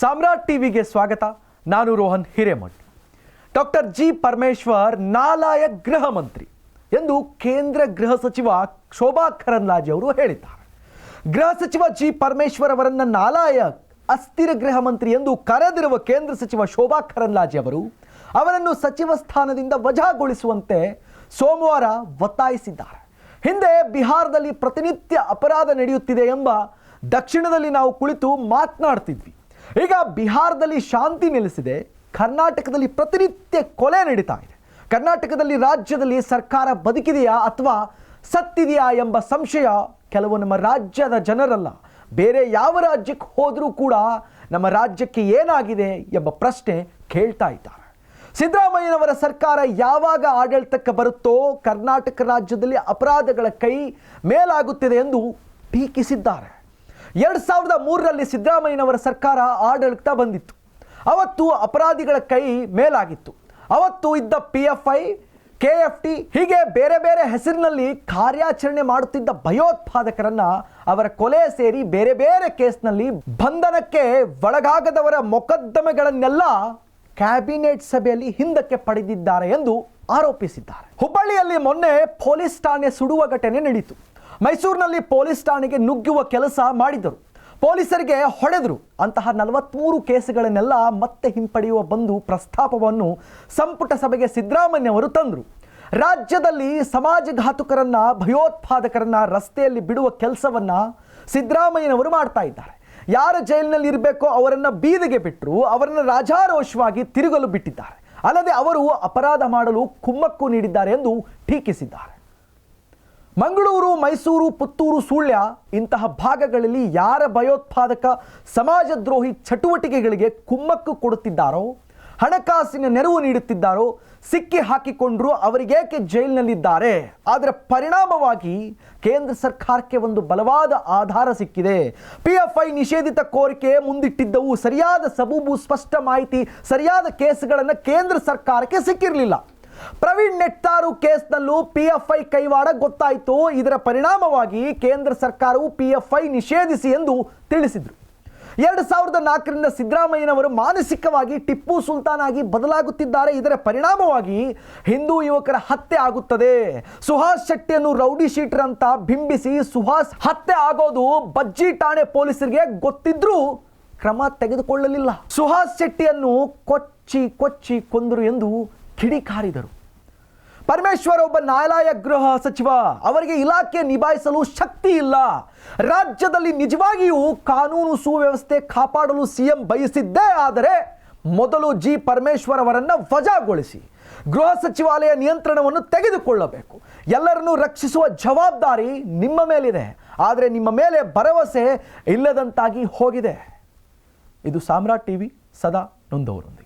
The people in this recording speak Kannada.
ಸಾಮ್ರಾಟ್ ಟಿವಿಗೆ ಸ್ವಾಗತ. ನಾನು ರೋಹನ್ ಹಿರೇಮಠ್. ಡಾಕ್ಟರ್ ಜಿ ಪರಮೇಶ್ವರ್ ನಾಲಾಯ ಗೃಹ ಮಂತ್ರಿ ಎಂದು ಕೇಂದ್ರ ಗೃಹ ಸಚಿವ ಶೋಭಾ ಕರಂದ್ಲಾಜೆ ಅವರು ಹೇಳಿದ್ದಾರೆ. ಗೃಹ ಸಚಿವ ಜಿ ಪರಮೇಶ್ವರ್ ಅವರನ್ನು ನಾಲಾಯ ಅಸ್ಥಿರ ಗೃಹ ಮಂತ್ರಿ ಎಂದು ಕರೆದಿರುವ ಕೇಂದ್ರ ಸಚಿವ ಶೋಭಾ ಕರಂದ್ಲಾಜೆ ಅವರು ಅವರನ್ನು ಸಚಿವ ಸ್ಥಾನದಿಂದ ವಜಾಗೊಳಿಸುವಂತೆ ಸೋಮವಾರ ಒತ್ತಾಯಿಸಿದ್ದಾರೆ. ಹಿಂದೆ ಬಿಹಾರದಲ್ಲಿ ಪ್ರತಿನಿತ್ಯ ಅಪರಾಧ ನಡೆಯುತ್ತಿದೆ ಎಂಬ ದಕ್ಷಿಣದಲ್ಲಿ ನಾವು ಕುಳಿತು ಮಾತನಾಡ್ತಿದ್ವಿ. ಈಗ ಬಿಹಾರದಲ್ಲಿ ಶಾಂತಿ ನೆಲೆಸಿದೆ. ಕರ್ನಾಟಕದಲ್ಲಿ ಪ್ರತಿನಿತ್ಯ ಕೊಲೆ ನಡೀತಾ ಇದೆ. ಕರ್ನಾಟಕದಲ್ಲಿ ರಾಜ್ಯದಲ್ಲಿ ಸರ್ಕಾರ ಬದುಕಿದೆಯಾ ಅಥವಾ ಸತ್ತಿದೆಯಾ ಎಂಬ ಸಂಶಯ ಕೆಲವು ನಮ್ಮ ರಾಜ್ಯದ ಜನರಲ್ಲ. ಬೇರೆ ಯಾವ ರಾಜ್ಯಕ್ಕೆ ಹೋದರೂ ಕೂಡ ನಮ್ಮ ರಾಜ್ಯಕ್ಕೆ ಏನಾಗಿದೆ ಎಂಬ ಪ್ರಶ್ನೆ ಕೇಳ್ತಾ ಇದ್ದಾರೆ. ಸಿದ್ದರಾಮಯ್ಯನವರ ಸರ್ಕಾರ ಯಾವಾಗ ಆಡಳಿತಕ್ಕೆ ಬರುತ್ತೋ ಕರ್ನಾಟಕ ರಾಜ್ಯದಲ್ಲಿ ಅಪರಾಧಗಳ ಕೈ ಮೇಲಾಗುತ್ತಿದೆ ಎಂದು ಟೀಕಿಸಿದ್ದಾರೆ. ಎರಡು ಸಾವಿರದ ಮೂರರಲ್ಲಿ ಸಿದ್ದರಾಮಯ್ಯನವರ ಸರ್ಕಾರ ಆಡಳಿತ ಬಂದಿತ್ತು. ಅವತ್ತು ಅಪರಾಧಿಗಳ ಕೈ ಮೇಲಾಗಿತ್ತು. ಅವತ್ತು ಇದ್ದ P F I K F T ಹೀಗೆ ಬೇರೆ ಬೇರೆ ಹೆಸರಿನಲ್ಲಿ ಕಾರ್ಯಾಚರಣೆ ಮಾಡುತ್ತಿದ್ದ ಭಯೋತ್ಪಾದಕರನ್ನ ಅವರ ಕೊಲೆ ಸೇರಿ ಬೇರೆ ಬೇರೆ ಕೇಸ್ನಲ್ಲಿ ಬಂಧನಕ್ಕೆ ಒಳಗಾಗದವರ ಮೊಕದ್ದಮೆಗಳನ್ನೆಲ್ಲ ಕ್ಯಾಬಿನೆಟ್ ಸಭೆಯಲ್ಲಿ ಹಿಂದಕ್ಕೆ ಪಡೆದಿದ್ದಾರೆ ಎಂದು ಆರೋಪಿಸಿದ್ದಾರೆ. ಹುಬ್ಬಳ್ಳಿಯಲ್ಲಿ ಮೊನ್ನೆ ಪೊಲೀಸ್ ಠಾಣೆ ಸುಡುವ ಘಟನೆ ನಡೆಯಿತು ಮೈಸೂರಿನಲ್ಲಿ ಪೊಲೀಸ್ ಠಾಣೆಗೆ ನುಗ್ಗುವ ಕೆಲಸ ಮಾಡಿದರು ಪೊಲೀಸರಿಗೆ ಹೊಡೆದರು. ಅಂತಹ ನಲವತ್ಮೂರು ಕೇಸುಗಳನ್ನೆಲ್ಲ ಮತ್ತೆ ಹಿಂಪಡೆಯುವ ಬಂದು ಪ್ರಸ್ತಾಪವನ್ನು ಸಂಪುಟ ಸಭೆಗೆ ಸಿದ್ದರಾಮಯ್ಯವರು ತಂದರು. ರಾಜ್ಯದಲ್ಲಿ ಸಮಾಜಘಾತುಕರನ್ನ, ಭಯೋತ್ಪಾದಕರನ್ನ ರಸ್ತೆಯಲ್ಲಿ ಬಿಡುವ ಕೆಲಸವನ್ನ ಸಿದ್ದರಾಮಯ್ಯನವರು ಮಾಡ್ತಾ ಇದ್ದಾರೆ. ಯಾರು ಜೈಲಿನಲ್ಲಿ ಇರಬೇಕೋ ಅವರನ್ನು ಬೀದಿಗೆ ಬಿಟ್ಟರು ಅವರನ್ನು ರಾಜಾರೋಷವಾಗಿ ತಿರುಗಲು ಬಿಟ್ಟಿದ್ದಾರೆ. ಅಲ್ಲದೆ ಅವರು ಅಪರಾಧ ಮಾಡಲು ಕುಮ್ಮಕ್ಕು ನೀಡಿದ್ದಾರೆ ಎಂದು ಟೀಕಿಸಿದ್ದಾರೆ. ಮಂಗಳೂರು, ಮೈಸೂರು, ಪುತ್ತೂರು, ಸುಳ್ಯ ಇಂತಹ ಭಾಗಗಳಲ್ಲಿ ಯಾರ ಭಯೋತ್ಪಾದಕ ಸಮಾಜದ್ರೋಹಿ ಚಟುವಟಿಕೆಗಳಿಗೆ ಕುಮ್ಮಕ್ಕು ಕೊಡುತ್ತಿದ್ದಾರೋ, ಹಣಕಾಸಿನ ನೆರವು ನೀಡುತ್ತಿದ್ದಾರೋ, ಸಿಕ್ಕಿ ಹಾಕಿಕೊಂಡ್ರು ಅವರಿಗೇಕೆ ಜೈಲಿನಲ್ಲಿದ್ದಾರೆ? ಆದರೆ ಪರಿಣಾಮವಾಗಿ ಕೇಂದ್ರ ಸರ್ಕಾರಕ್ಕೆ ಒಂದು ಬಲವಾದ ಆಧಾರ ಸಿಕ್ಕಿದೆ. ಪಿ ಎಫ್ ಐ ನಿಷೇಧಿತ ಕೋರಿಕೆ ಮುಂದಿಟ್ಟಿದ್ದವು. ಸರಿಯಾದ ಸಬೂಬು, ಸ್ಪಷ್ಟ ಮಾಹಿತಿ, ಸರಿಯಾದ ಕೇಸ್ಗಳನ್ನು ಕೇಂದ್ರ ಸರ್ಕಾರಕ್ಕೆ ಸಿಕ್ಕಿರಲಿಲ್ಲ. ಪ್ರವೀಣ್ ನೆಟ್ಟಾರು ಕೇಸ್ನಲ್ಲೂ ಪಿ ಎಫ್ ಐ ಕೈವಾಡ ಗೊತ್ತಾಯಿತು. ಇದರ ಪರಿಣಾಮವಾಗಿ ಕೇಂದ್ರ ಸರ್ಕಾರವು ಪಿ ಎಫ್ ಐ ನಿಷೇಧಿಸಿ ಎಂದು ತಿಳಿಸಿದರು. ಎರಡು ಸಾವಿರದ ನಾಲ್ಕರಿಂದ ಸಿದ್ದರಾಮಯ್ಯನವರು ಮಾನಸಿಕವಾಗಿ ಟಿಪ್ಪು ಸುಲ್ತಾನ್ ಆಗಿ ಬದಲಾಗುತ್ತಿದ್ದಾರೆ. ಇದರ ಪರಿಣಾಮವಾಗಿ ಹಿಂದೂ ಯುವಕರ ಹತ್ಯೆ ಆಗುತ್ತದೆ. ಸುಹಾಸ್ ಶೆಟ್ಟಿಯನ್ನು ರೌಡಿ ಶೀಟರ್ ಅಂತ ಬಿಂಬಿಸಿ ಸುಹಾಸ್ ಹತ್ಯೆ ಆಗೋದು ಬಜ್ಜಿ ಠಾಣೆ ಪೊಲೀಸರಿಗೆ ಗೊತ್ತಿದ್ರೂ ಕ್ರಮ ತೆಗೆದುಕೊಳ್ಳಲಿಲ್ಲ. ಸುಹಾಸ್ ಶೆಟ್ಟಿಯನ್ನು ಕೊಚ್ಚಿ ಕೊಚ್ಚಿ ಕೊಂದರು ಎಂದು ಕಿಡಿಕಾರಿದರು. ಪರಮೇಶ್ವರ್ ಒಬ್ಬ ನ್ಯಾಯಾಲಯ ಗೃಹ ಸಚಿವ. ಅವರಿಗೆ ಇಲಾಖೆ ನಿಭಾಯಿಸಲು ಶಕ್ತಿ ಇಲ್ಲ. ರಾಜ್ಯದಲ್ಲಿ ನಿಜವಾಗಿಯೂ ಕಾನೂನು ಸುವ್ಯವಸ್ಥೆ ಕಾಪಾಡಲು ಸಿಎಂ ಬಯಸಿದ್ದೇ ಆದರೆ ಮೊದಲು ಜಿ ಪರಮೇಶ್ವರ್ ಅವರನ್ನು ವಜಾಗೊಳಿಸಿ. ಗೃಹ ಸಚಿವಾಲಯ ನಿಯಂತ್ರಣವನ್ನು ತೆಗೆದುಕೊಳ್ಳಬೇಕು. ಎಲ್ಲರನ್ನೂ ರಕ್ಷಿಸುವ ಜವಾಬ್ದಾರಿ ನಿಮ್ಮ ಮೇಲಿದೆ. ಆದರೆ ನಿಮ್ಮ ಮೇಲೆ ಭರವಸೆ ಇಲ್ಲದಂತಾಗಿ ಹೋಗಿದೆ. ಇದು ಸಾಮ್ರಾಟ್ ಟಿವಿ ಸದಾ ನೊಂದವರೊಂದಿಗೆ.